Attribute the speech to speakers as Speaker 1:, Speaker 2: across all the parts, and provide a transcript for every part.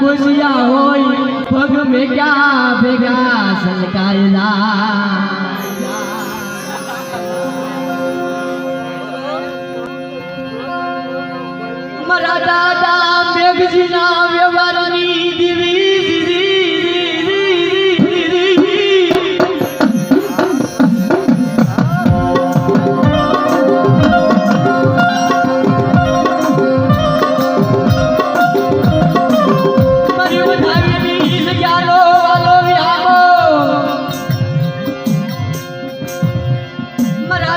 Speaker 1: મારા હોય પગ મેક્યા ભેગા સલકાયેલા મારા દાદા મેઘજીના વ્યવહારની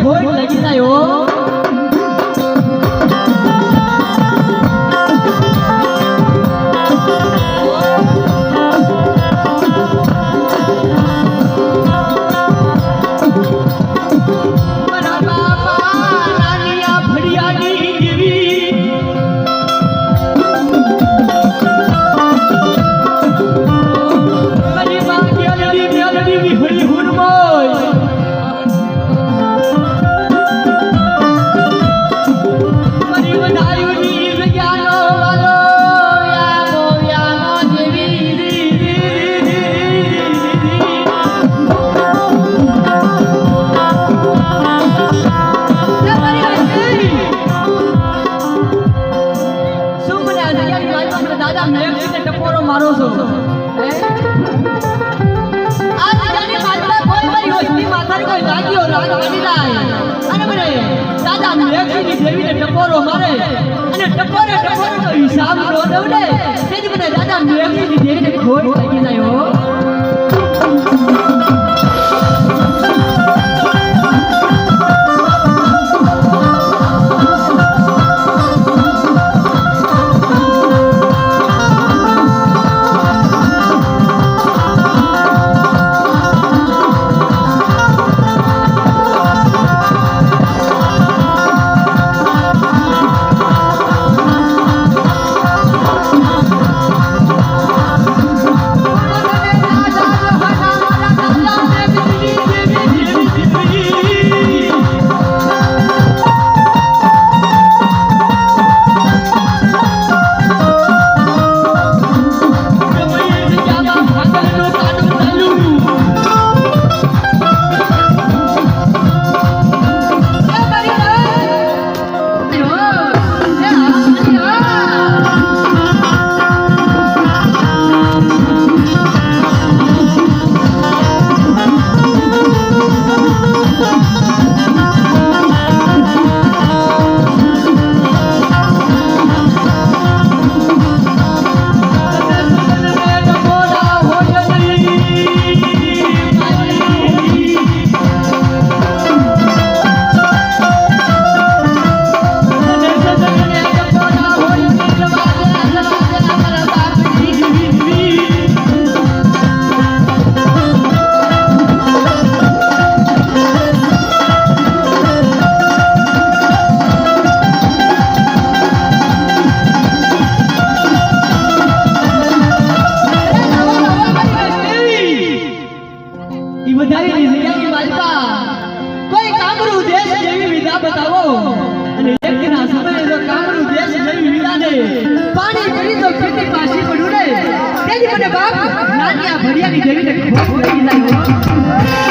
Speaker 1: દેવીને ખોટ લાગી જાય હો મારા ટપોરે છો? હિસાબ નો ને. તેથી મને દાદા મેઘજીની દેવીને ખોટ લાગી જાય હો. જગ્યાની કોઈ કામરૂ દેશ જેવી વિધા બતાવો. અને એકના સમયે જો કામરૂ દેશ જેવી વિધાને પાણી કરી તો ખેતી પાછી પડું ને તેથી મને બાપ નાની ભડિયાની ભડિયાની દેવીને ખોટ લાગી જાય